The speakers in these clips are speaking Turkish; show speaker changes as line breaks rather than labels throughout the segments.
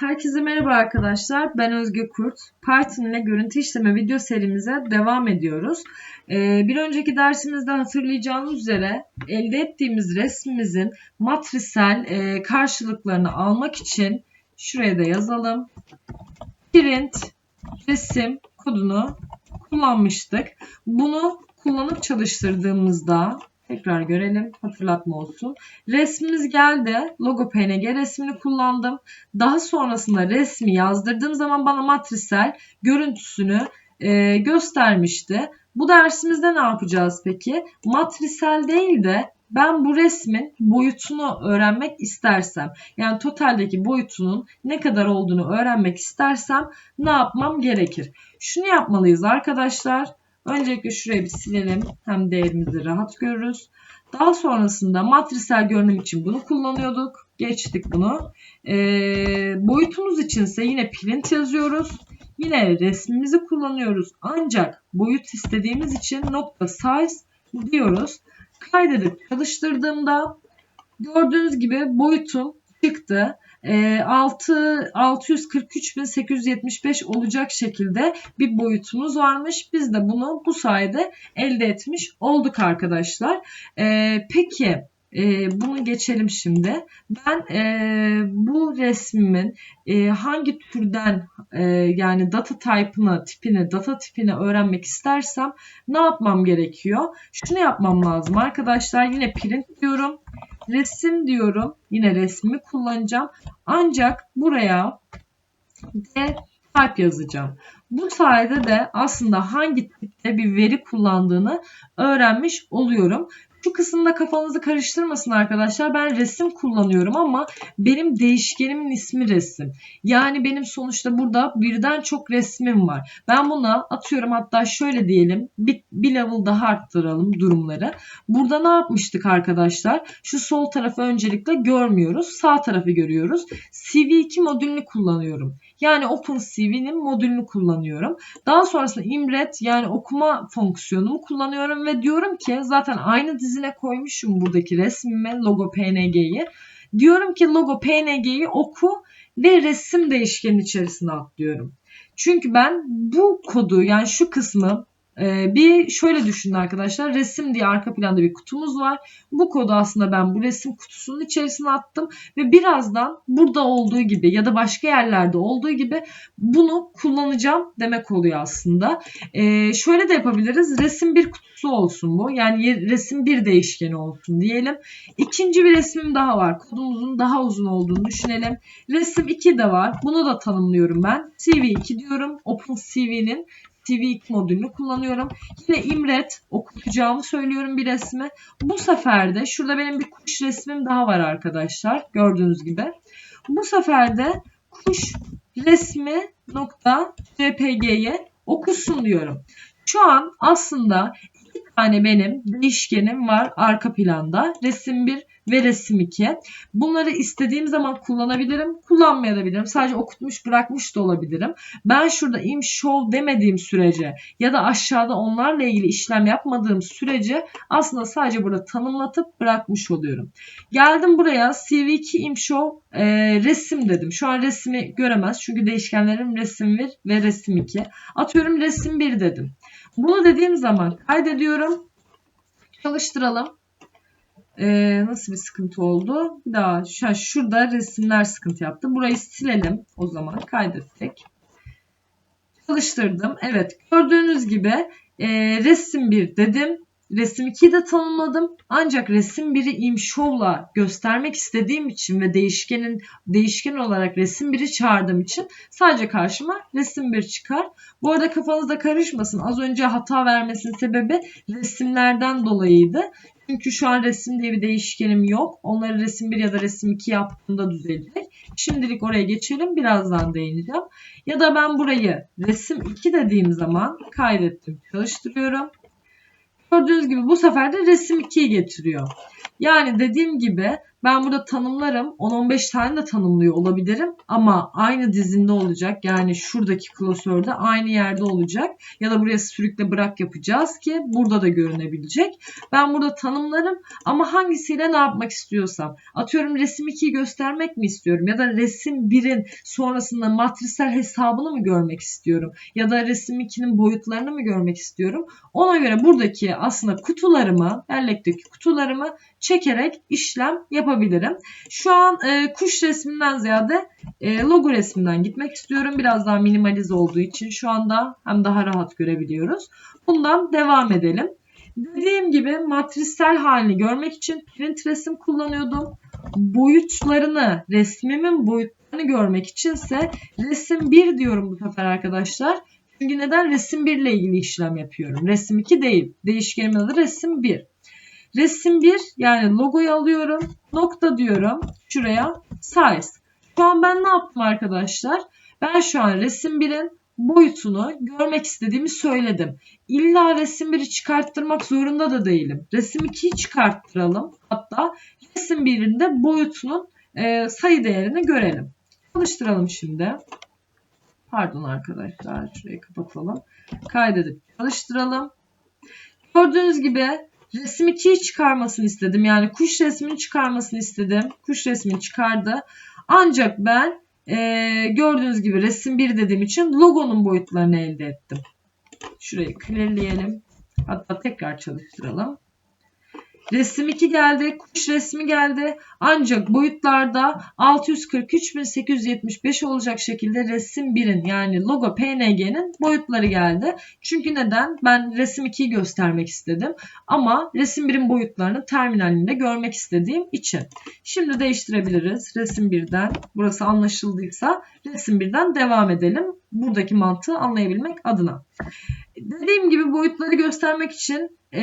Herkese merhaba arkadaşlar. Ben Özge Kurt. Python görüntü işleme video serimize devam ediyoruz. Ee, bir önceki dersimizde hatırlayacağınız üzere elde ettiğimiz resmimizin matrisel e, karşılıklarını almak için şuraya da yazalım. Print resim kodunu kullanmıştık. Bunu kullanıp çalıştırdığımızda Tekrar görelim. Hatırlatma olsun. Resmimiz geldi. Logo PNG resmini kullandım. Daha sonrasında resmi yazdırdığım zaman bana matrisel görüntüsünü e, göstermişti. Bu dersimizde ne yapacağız peki? Matrisel değil de ben bu resmin boyutunu öğrenmek istersem, yani totaldeki boyutunun ne kadar olduğunu öğrenmek istersem ne yapmam gerekir? Şunu yapmalıyız arkadaşlar. Öncelikle şurayı bir silelim. Hem değerimizi rahat görürüz. Daha sonrasında matrisel görünüm için bunu kullanıyorduk. Geçtik bunu. E, boyutumuz içinse yine print yazıyoruz. Yine resmimizi kullanıyoruz. Ancak boyut istediğimiz için nokta size diyoruz. Kaydedip çalıştırdığımda gördüğünüz gibi boyutum çıktı. 6 643.875 olacak şekilde bir boyutumuz varmış. Biz de bunu bu sayede elde etmiş olduk arkadaşlar. E, peki e, bunu geçelim şimdi. Ben e, bu resmimin e, hangi türden e, yani data type'ını, tipini, data tipini öğrenmek istersem ne yapmam gerekiyor? Şunu yapmam lazım arkadaşlar. Yine print diyorum resim diyorum. Yine resmi kullanacağım. Ancak buraya de type yazacağım. Bu sayede de aslında hangi tipte bir veri kullandığını öğrenmiş oluyorum. Şu kısımda kafanızı karıştırmasın arkadaşlar. Ben resim kullanıyorum ama benim değişkenimin ismi resim. Yani benim sonuçta burada birden çok resmim var. Ben buna atıyorum hatta şöyle diyelim bir, bir level daha arttıralım durumları. Burada ne yapmıştık arkadaşlar? Şu sol tarafı öncelikle görmüyoruz. Sağ tarafı görüyoruz. CV2 modülünü kullanıyorum. Yani OpenCV'nin modülünü kullanıyorum. Daha sonrasında imret yani okuma fonksiyonumu kullanıyorum ve diyorum ki zaten aynı dizine koymuşum buradaki resmime logo PNG'yi. Diyorum ki logo PNG'yi oku ve resim değişkenin içerisine atlıyorum. Çünkü ben bu kodu yani şu kısmı bir şöyle düşünün arkadaşlar. Resim diye arka planda bir kutumuz var. Bu kodu aslında ben bu resim kutusunun içerisine attım. Ve birazdan burada olduğu gibi ya da başka yerlerde olduğu gibi bunu kullanacağım demek oluyor aslında. Ee, şöyle de yapabiliriz. Resim bir kutusu olsun bu. Yani resim bir değişkeni olsun diyelim. İkinci bir resmim daha var. Kodumuzun daha uzun olduğunu düşünelim. Resim 2 de var. Bunu da tanımlıyorum ben. CV2 diyorum. OpenCV'nin TV modülünü kullanıyorum. Yine imret okutacağımı söylüyorum bir resmi. Bu sefer de şurada benim bir kuş resmim daha var arkadaşlar. Gördüğünüz gibi. Bu sefer de kuş resmi nokta jpg'ye okusun diyorum. Şu an aslında tane benim değişkenim var arka planda. Resim 1 ve resim 2. Bunları istediğim zaman kullanabilirim. Kullanmayabilirim. Sadece okutmuş bırakmış da olabilirim. Ben şurada im show demediğim sürece ya da aşağıda onlarla ilgili işlem yapmadığım sürece aslında sadece burada tanımlatıp bırakmış oluyorum. Geldim buraya cv2 im show e, resim dedim. Şu an resmi göremez. Çünkü değişkenlerim resim 1 ve resim 2. Atıyorum resim 1 dedim. Bunu dediğim zaman kaydediyorum. Çalıştıralım. Ee, nasıl bir sıkıntı oldu? Bir daha şu, şurada resimler sıkıntı yaptı. Burayı silelim o zaman kaydettik. Çalıştırdım. Evet gördüğünüz gibi e, resim 1 dedim. Resim 2'yi de tanımladım. Ancak resim 1'i imshow'la göstermek istediğim için ve değişkenin değişken olarak resim 1'i çağırdığım için sadece karşıma resim 1 çıkar. Bu arada kafanızda karışmasın. Az önce hata vermesinin sebebi resimlerden dolayıydı. Çünkü şu an resim diye bir değişkenim yok. Onları resim 1 ya da resim 2 yaptığımda düzelecek. Şimdilik oraya geçelim. Birazdan değineceğim. Ya da ben burayı resim 2 dediğim zaman kaydettim. Çalıştırıyorum. Gördüğünüz gibi bu sefer de resim 2'yi getiriyor. Yani dediğim gibi Ben burada tanımlarım. 10-15 tane de tanımlıyor olabilirim. Ama aynı dizinde olacak. Yani şuradaki klasörde aynı yerde olacak. Ya da buraya sürükle bırak yapacağız ki burada da görünebilecek. Ben burada tanımlarım ama hangisiyle ne yapmak istiyorsam. Atıyorum resim 2'yi göstermek mi istiyorum? Ya da resim 1'in sonrasında matrisel hesabını mı görmek istiyorum? Ya da resim 2'nin boyutlarını mı görmek istiyorum? Ona göre buradaki aslında kutularımı, bellekteki kutularımı çekerek işlem yapabilirim. Şu an e, kuş resminden ziyade e, logo resminden gitmek istiyorum. Biraz daha minimalize olduğu için şu anda hem daha rahat görebiliyoruz. Bundan devam edelim. Dediğim gibi matrissel halini görmek için print resim kullanıyordum. Boyutlarını, resmimin boyutlarını görmek içinse resim 1 diyorum bu sefer arkadaşlar. Çünkü neden? Resim 1 ile ilgili işlem yapıyorum. Resim 2 değil. Değişkenimin adı resim 1. Resim 1 yani logoyu alıyorum. Nokta diyorum. Şuraya size. Şu an ben ne yaptım arkadaşlar? Ben şu an resim 1'in boyutunu görmek istediğimi söyledim. İlla resim 1'i çıkarttırmak zorunda da değilim. Resim 2'yi çıkarttıralım. Hatta resim 1'in de boyutunun e, sayı değerini görelim. Çalıştıralım şimdi. Pardon arkadaşlar. Şurayı kapatalım. Kaydedip çalıştıralım. Gördüğünüz gibi resim 2'yi çıkarmasını istedim. Yani kuş resmini çıkarmasını istedim. Kuş resmini çıkardı. Ancak ben e, gördüğünüz gibi resim 1 dediğim için logonun boyutlarını elde ettim. Şurayı clearleyelim. Hatta tekrar çalıştıralım. Resim 2 geldi. Kuş resmi geldi. Ancak boyutlarda 643.875 olacak şekilde resim 1'in yani logo PNG'nin boyutları geldi. Çünkü neden? Ben resim 2'yi göstermek istedim. Ama resim 1'in boyutlarını terminalinde görmek istediğim için. Şimdi değiştirebiliriz. Resim 1'den burası anlaşıldıysa resim 1'den devam edelim. Buradaki mantığı anlayabilmek adına. Dediğim gibi boyutları göstermek için e,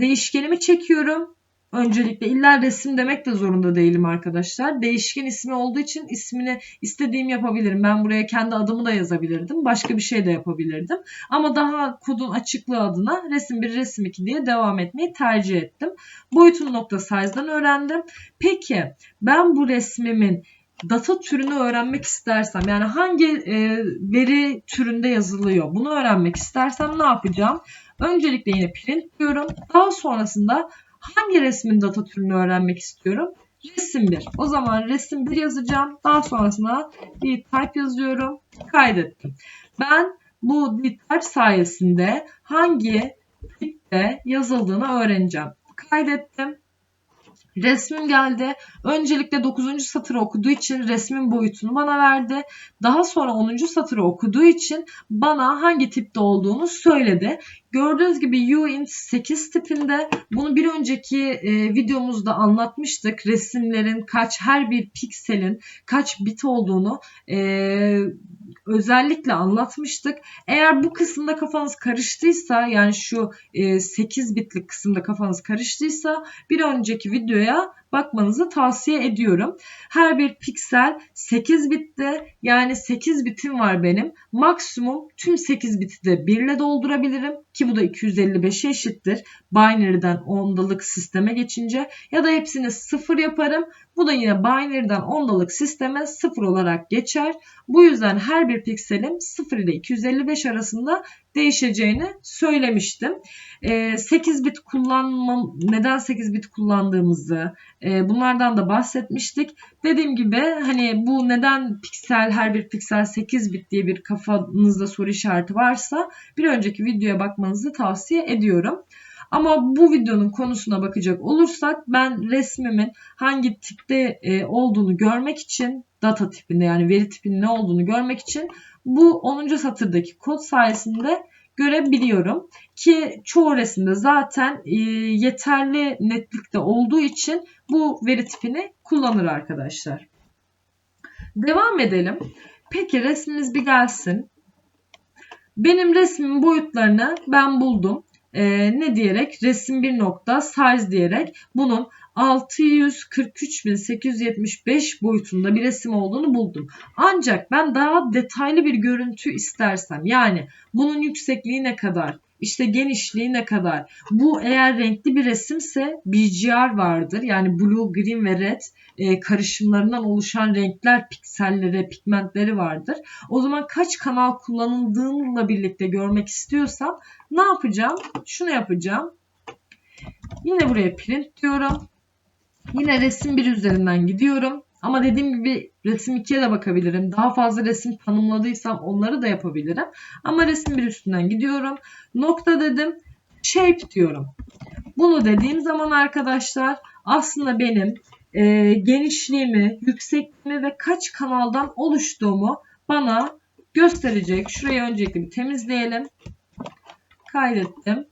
değişkenimi çekiyorum. Öncelikle illa resim demek de zorunda değilim arkadaşlar. Değişken ismi olduğu için ismini istediğim yapabilirim. Ben buraya kendi adımı da yazabilirdim. Başka bir şey de yapabilirdim. Ama daha kodun açıklığı adına resim 1, resim 2 diye devam etmeyi tercih ettim. Boyutunu nokta size'dan öğrendim. Peki ben bu resmimin data türünü öğrenmek istersem yani hangi e, veri türünde yazılıyor bunu öğrenmek istersem ne yapacağım? Öncelikle yine print diyorum. Daha sonrasında hangi resmin data türünü öğrenmek istiyorum? Resim 1. O zaman resim 1 yazacağım. Daha sonrasında type yazıyorum. Kaydettim. Ben bu type sayesinde hangi tipte yazıldığını öğreneceğim. Kaydettim. Resmim geldi. Öncelikle 9. satırı okuduğu için resmin boyutunu bana verdi. Daha sonra 10. satırı okuduğu için bana hangi tipte olduğunu söyledi. Gördüğünüz gibi UINT 8 tipinde bunu bir önceki e, videomuzda anlatmıştık. Resimlerin kaç her bir pikselin kaç bit olduğunu e, özellikle anlatmıştık. Eğer bu kısımda kafanız karıştıysa yani şu e, 8 bitlik kısımda kafanız karıştıysa bir önceki videoya bakmanızı tavsiye ediyorum. Her bir piksel 8 bitte yani 8 bitim var benim. Maksimum tüm 8 biti de 1 ile doldurabilirim ki bu da 255'e eşittir. Binary'den ondalık sisteme geçince ya da hepsini 0 yaparım. Bu da yine binary'den ondalık sisteme 0 olarak geçer. Bu yüzden her bir pikselin 0 ile 255 arasında değişeceğini söylemiştim. 8 ee, bit kullanmam, neden 8 bit kullandığımızı e, bunlardan da bahsetmiştik. Dediğim gibi hani bu neden piksel her bir piksel 8 bit diye bir kafanızda soru işareti varsa bir önceki videoya bakmanızı tavsiye ediyorum. Ama bu videonun konusuna bakacak olursak ben resmimin hangi tipte e, olduğunu görmek için data tipinde yani veri tipinin ne olduğunu görmek için bu 10. satırdaki kod sayesinde görebiliyorum. Ki çoğu resimde zaten e, yeterli netlikte olduğu için bu veri tipini kullanır arkadaşlar. Devam edelim. Peki resmimiz bir gelsin. Benim resmimin boyutlarını ben buldum. Ee, ne diyerek resim bir nokta size diyerek bunun 643.875 boyutunda bir resim olduğunu buldum. Ancak ben daha detaylı bir görüntü istersem yani bunun yüksekliği ne kadar, işte genişliği ne kadar. Bu eğer renkli bir resimse BGR vardır. Yani blue, green ve red e, karışımlarından oluşan renkler, pikselleri, pigmentleri vardır. O zaman kaç kanal kullanıldığıyla birlikte görmek istiyorsam ne yapacağım? Şunu yapacağım. Yine buraya print diyorum. Yine resim bir üzerinden gidiyorum. Ama dediğim gibi resim 2'ye de bakabilirim. Daha fazla resim tanımladıysam onları da yapabilirim. Ama resim bir üstünden gidiyorum. Nokta dedim. Shape diyorum. Bunu dediğim zaman arkadaşlar aslında benim e, genişliğimi, yüksekliğimi ve kaç kanaldan oluştuğumu bana gösterecek. Şurayı öncelikle bir temizleyelim. Kaydettim.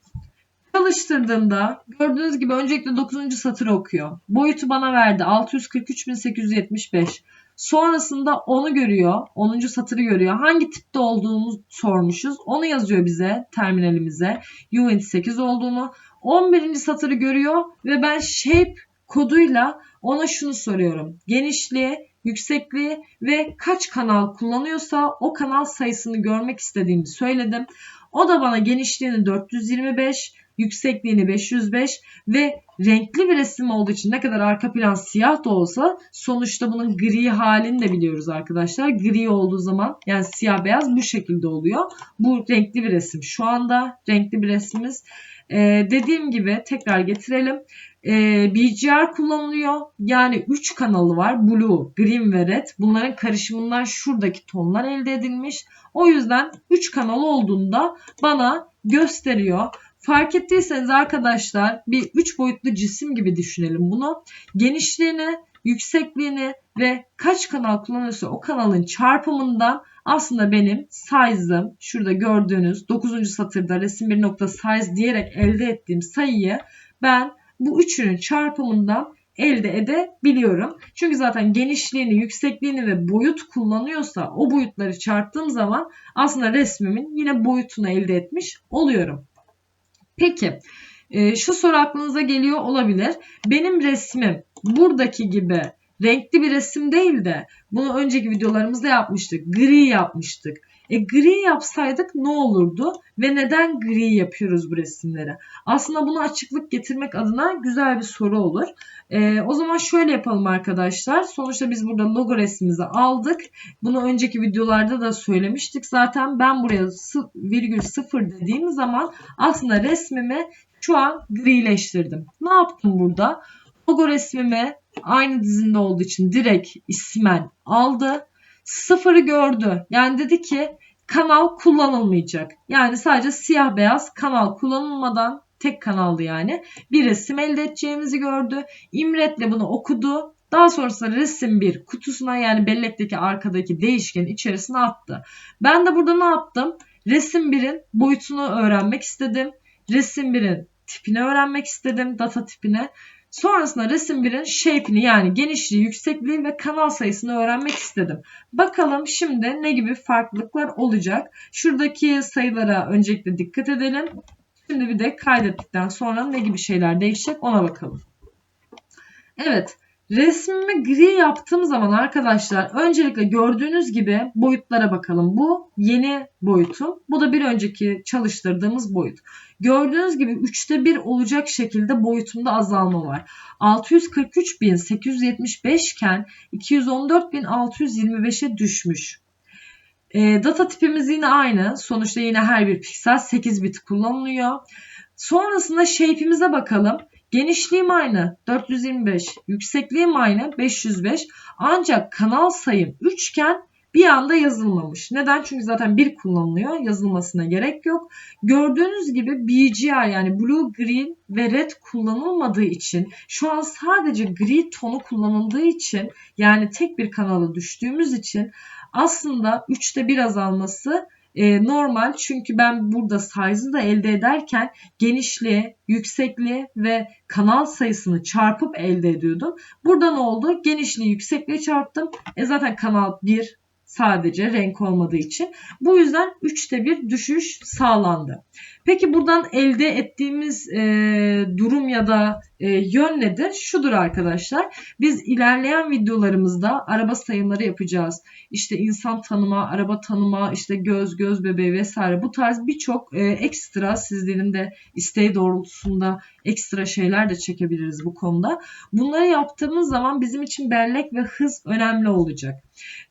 Çalıştırdığımda gördüğünüz gibi öncelikle 9. satırı okuyor. Boyutu bana verdi 643.875. Sonrasında onu görüyor. 10. satırı görüyor. Hangi tipte olduğunu sormuşuz. Onu yazıyor bize terminalimize. U28 olduğunu. 11. satırı görüyor ve ben shape koduyla ona şunu soruyorum. Genişliği, yüksekliği ve kaç kanal kullanıyorsa o kanal sayısını görmek istediğimi söyledim. O da bana genişliğini 425, yüksekliğini 505 ve renkli bir resim olduğu için ne kadar arka plan siyah da olsa sonuçta bunun gri halini de biliyoruz arkadaşlar. Gri olduğu zaman yani siyah beyaz bu şekilde oluyor. Bu renkli bir resim. Şu anda renkli bir resmimiz. Ee, dediğim gibi tekrar getirelim. Ee, BGR kullanılıyor. Yani 3 kanalı var. Blue, Green ve Red. Bunların karışımından şuradaki tonlar elde edilmiş. O yüzden 3 kanal olduğunda bana gösteriyor. Fark ettiyseniz arkadaşlar bir 3 boyutlu cisim gibi düşünelim bunu. Genişliğini, yüksekliğini ve kaç kanal kullanıyorsa o kanalın çarpımından aslında benim size'ım şurada gördüğünüz 9. satırda resim bir nokta size diyerek elde ettiğim sayıyı ben bu üçünün çarpımından elde edebiliyorum. Çünkü zaten genişliğini, yüksekliğini ve boyut kullanıyorsa o boyutları çarptığım zaman aslında resmimin yine boyutunu elde etmiş oluyorum. Peki e, şu soru aklınıza geliyor olabilir. Benim resmim buradaki gibi renkli bir resim değil de bunu önceki videolarımızda yapmıştık. Gri yapmıştık. E gri yapsaydık ne olurdu ve neden gri yapıyoruz bu resimleri? Aslında bunu açıklık getirmek adına güzel bir soru olur. E, o zaman şöyle yapalım arkadaşlar. Sonuçta biz burada logo resmimizi aldık. Bunu önceki videolarda da söylemiştik. Zaten ben buraya virgül sıfır dediğim zaman aslında resmimi şu an grileştirdim. Ne yaptım burada? Logo resmimi aynı dizinde olduğu için direkt ismen aldı. Sıfırı gördü. Yani dedi ki kanal kullanılmayacak. Yani sadece siyah beyaz kanal kullanılmadan tek kanallı yani bir resim elde edeceğimizi gördü. İmret'le bunu okudu. Daha sonrasında resim bir kutusuna yani bellekteki arkadaki değişkenin içerisine attı. Ben de burada ne yaptım? Resim 1'in boyutunu öğrenmek istedim. Resim 1'in tipini öğrenmek istedim. Data tipini. Sonrasında resim 1'in shape'ini yani genişliği, yüksekliği ve kanal sayısını öğrenmek istedim. Bakalım şimdi ne gibi farklılıklar olacak. Şuradaki sayılara öncelikle dikkat edelim. Şimdi bir de kaydettikten sonra ne gibi şeyler değişecek ona bakalım. Evet Resmimi gri yaptığım zaman arkadaşlar öncelikle gördüğünüz gibi boyutlara bakalım. Bu yeni boyutum. Bu da bir önceki çalıştırdığımız boyut. Gördüğünüz gibi 3'te 1 olacak şekilde boyutumda azalma var. 643.875 iken 214.625'e düşmüş. E, data tipimiz yine aynı. Sonuçta yine her bir piksel 8 bit kullanılıyor. Sonrasında shape'imize bakalım. Genişliğim aynı 425, yüksekliğim aynı 505 ancak kanal sayım 3 iken bir anda yazılmamış. Neden? Çünkü zaten bir kullanılıyor. Yazılmasına gerek yok. Gördüğünüz gibi BGR yani Blue, Green ve Red kullanılmadığı için şu an sadece gri tonu kullanıldığı için yani tek bir kanala düştüğümüz için aslında 3'te 1 azalması e, normal çünkü ben burada size'ı da elde ederken genişliği, yüksekliği ve kanal sayısını çarpıp elde ediyordum. Burada ne oldu? Genişliği, yüksekliği çarptım. E zaten kanal 1 sadece renk olmadığı için. Bu yüzden 3'te bir düşüş sağlandı. Peki buradan elde ettiğimiz e, durum ya da e, yön nedir? Şudur arkadaşlar. Biz ilerleyen videolarımızda araba sayımları yapacağız. İşte insan tanıma, araba tanıma, işte göz, göz bebeği vesaire bu tarz birçok e, ekstra sizlerin de isteği doğrultusunda ekstra şeyler de çekebiliriz bu konuda. Bunları yaptığımız zaman bizim için bellek ve hız önemli olacak.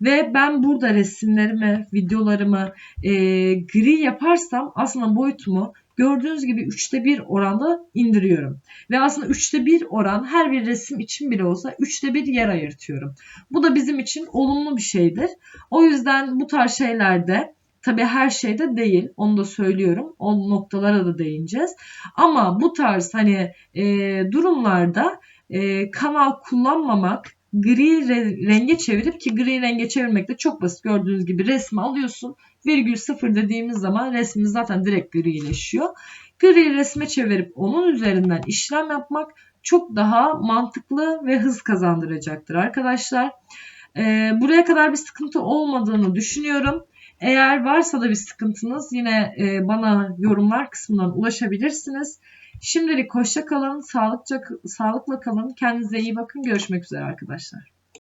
Ve ben burada resimlerimi, videolarımı e, gri yaparsam aslında boyutumu gördüğünüz gibi 3'te 1 oranda indiriyorum. Ve aslında 3'te 1 oran her bir resim için bile olsa 3'te 1 yer ayırtıyorum. Bu da bizim için olumlu bir şeydir. O yüzden bu tarz şeylerde Tabii her şeyde değil. Onu da söylüyorum. O noktalara da değineceğiz. Ama bu tarz hani e, durumlarda e, kanal kullanmamak gri re- renge çevirip ki gri renge çevirmek de çok basit. Gördüğünüz gibi resmi alıyorsun. Virgül sıfır dediğimiz zaman resmimiz zaten direkt grileşiyor. Gri resme çevirip onun üzerinden işlem yapmak çok daha mantıklı ve hız kazandıracaktır arkadaşlar. Ee, buraya kadar bir sıkıntı olmadığını düşünüyorum. Eğer varsa da bir sıkıntınız yine e, bana yorumlar kısmından ulaşabilirsiniz. Şimdilik hoşça kalın, sağlıkça, sağlıkla kalın, kendinize iyi bakın. Görüşmek üzere arkadaşlar.